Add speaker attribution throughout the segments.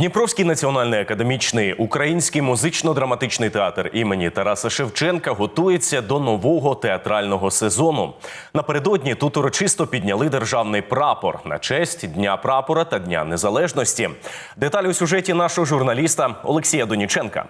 Speaker 1: Дніпровський національний академічний український музично-драматичний театр імені Тараса Шевченка готується до нового театрального сезону. Напередодні тут урочисто підняли державний прапор на честь Дня прапора та Дня Незалежності. Деталі у сюжеті нашого журналіста Олексія Доніченка.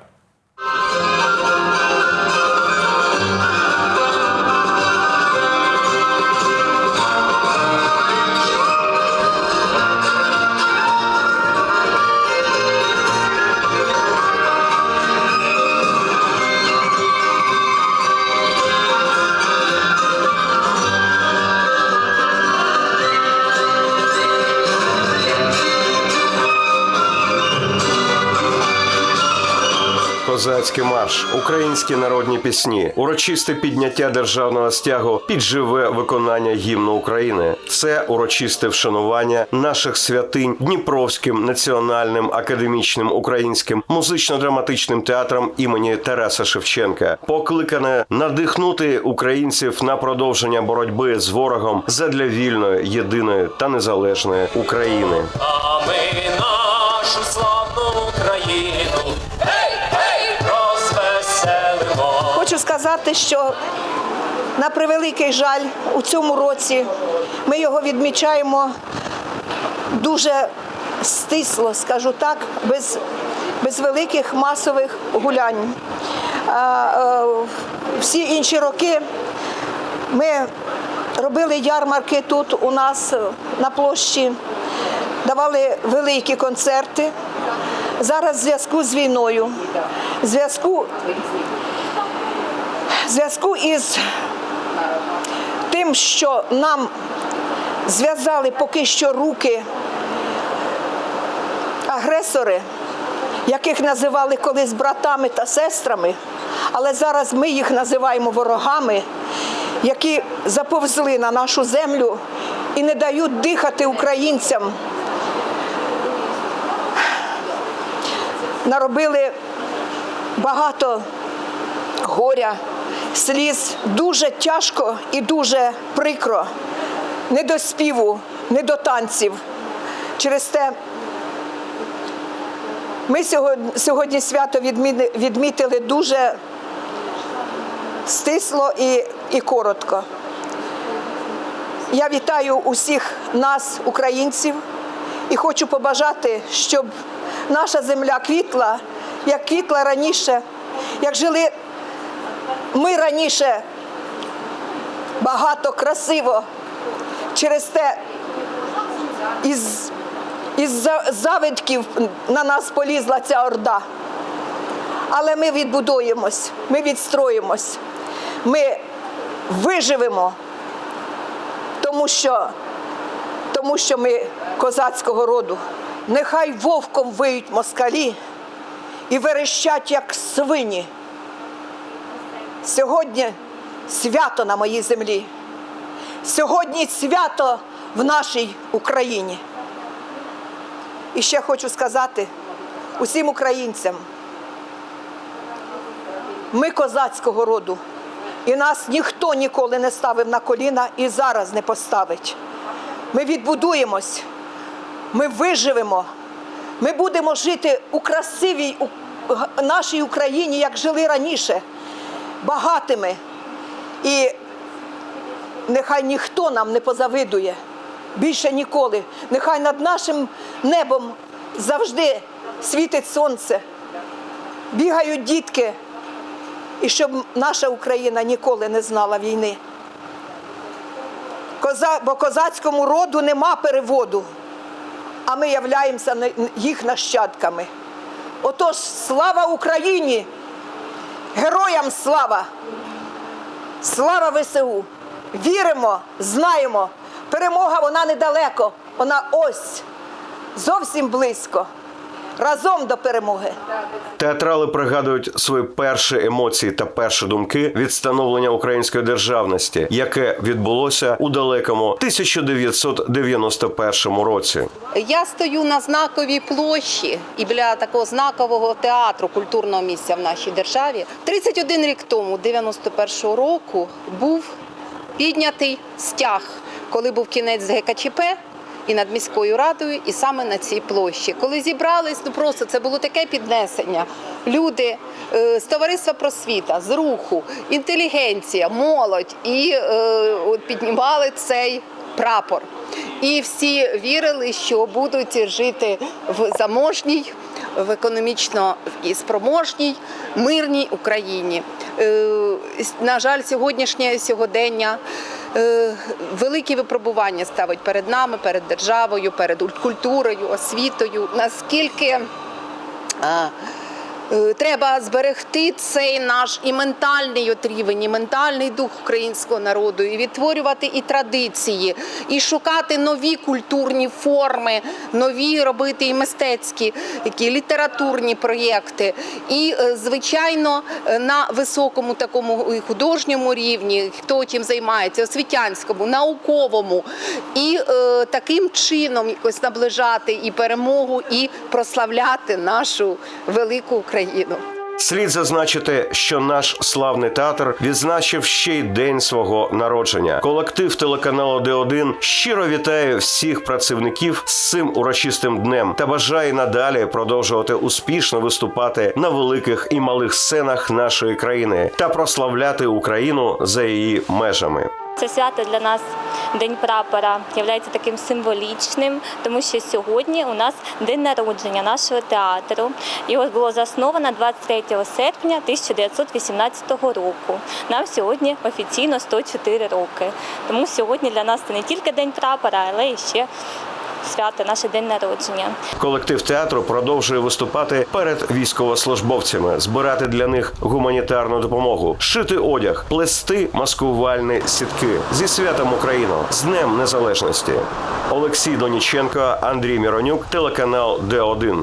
Speaker 2: Козацький марш, українські народні пісні, урочисте підняття державного стягу під живе виконання гімну України. Це урочисте вшанування наших святинь Дніпровським національним академічним українським музично-драматичним театром імені Тараса Шевченка, покликане надихнути українців на продовження боротьби з ворогом задля вільної, єдиної та незалежної України.
Speaker 3: А ми нашу славну Україну,
Speaker 4: сказати, що на превеликий жаль у цьому році ми його відмічаємо дуже стисло, скажу так, без, без великих масових гулянь. Е, всі інші роки ми робили ярмарки тут у нас е, на площі, давали великі концерти. Зараз в зв'язку з війною, в зв'язку зв'язку із тим, що нам зв'язали поки що руки агресори, яких називали колись братами та сестрами, але зараз ми їх називаємо ворогами, які заповзли на нашу землю і не дають дихати українцям. Наробили багато горя, сліз. Дуже тяжко і дуже прикро. Не до співу, не до танців. Через те ми сьогодні, свято відміни- відмітили дуже стисло і, і коротко. Я вітаю усіх нас, українців, і хочу побажати, щоб наша земля квітла, як квітла раніше, як жили ми раніше багато красиво. Через те із, із завидків на нас полізла ця орда. Але ми відбудуємось, ми відстроїмось, ми виживемо, тому що, тому що ми козацького роду. Нехай вовком виють москалі і верещать, як свині. Сьогодні свято на моїй землі. Сьогодні свято в нашій Україні. І ще хочу сказати усім українцям. Ми козацького роду, і нас ніхто ніколи не ставив на коліна і зараз не поставить. Ми відбудуємось, ми виживемо, ми будемо жити у красивій нашій Україні, як жили раніше, багатими. І нехай ніхто нам не позавидує більше ніколи. Нехай над нашим небом завжди світить сонце, бігають дітки, і щоб наша Україна ніколи не знала війни. Коза, бо козацькому роду нема переводу, а ми являємося їх нащадками. Отож, слава Україні! Героям слава! Слава ВСУ! Віримо, знаємо, перемога вона недалеко, вона ось зовсім близько. Разом до перемоги.
Speaker 2: Театрали пригадують свої перші емоції та перші думки від становлення української державності, яке відбулося у далекому 1991 році.
Speaker 5: Я стою на знаковій площі і біля такого знакового театру культурного місця в нашій державі. 31 рік тому, 91-го року, був піднятий стяг, коли був кінець ГКЧП, і над міською радою, і саме на цій площі. Коли зібрались, ну просто це було таке піднесення. Люди е, з товариства просвіта, з руху, інтелігенція, молодь і е, от піднімали цей прапор. І всі вірили, що будуть жити в заможній, в економічно і спроможній, мирній Україні. Е, На жаль, сьогоднішнє сьогодення великі випробування ставить перед нами, перед державою, перед культурою, освітою. Наскільки е, Треба зберегти цей наш і ментальний от рівень, і ментальний дух українського народу, і відтворювати і традиції, і шукати нові культурні форми, нові робити і мистецькі, які літературні проєкти. І, е, звичайно, е, на високому такому художньому рівні, хто чим займається, освітянському, науковому, і е, таким чином якось наближати і перемогу, і прославляти нашу велику Україну.
Speaker 2: Слід зазначити, що наш славний театр відзначив ще й день свого народження. Колектив телеканалу Д1 щиро вітає всіх працівників з цим урочистим днем та бажає надалі продовжувати успішно виступати на великих і малих сценах нашої країни та прославляти Україну за її межами.
Speaker 6: Це свято для нас День прапора є таким символічним, тому що сьогодні у нас день народження нашого театру. Його було засновано 23 серпня 1918 року. Нам сьогодні офіційно 104 роки. Тому сьогодні для нас це не тільки день прапора, але і ще свято, наше день народження.
Speaker 2: Колектив театру продовжує виступати перед військовослужбовцями, збирати для них гуманітарну допомогу, шити одяг, плести маскувальні сітки зі святом Україну з Днем Незалежності. Олексій Доніченко, Андрій Міронюк, телеканал Д1.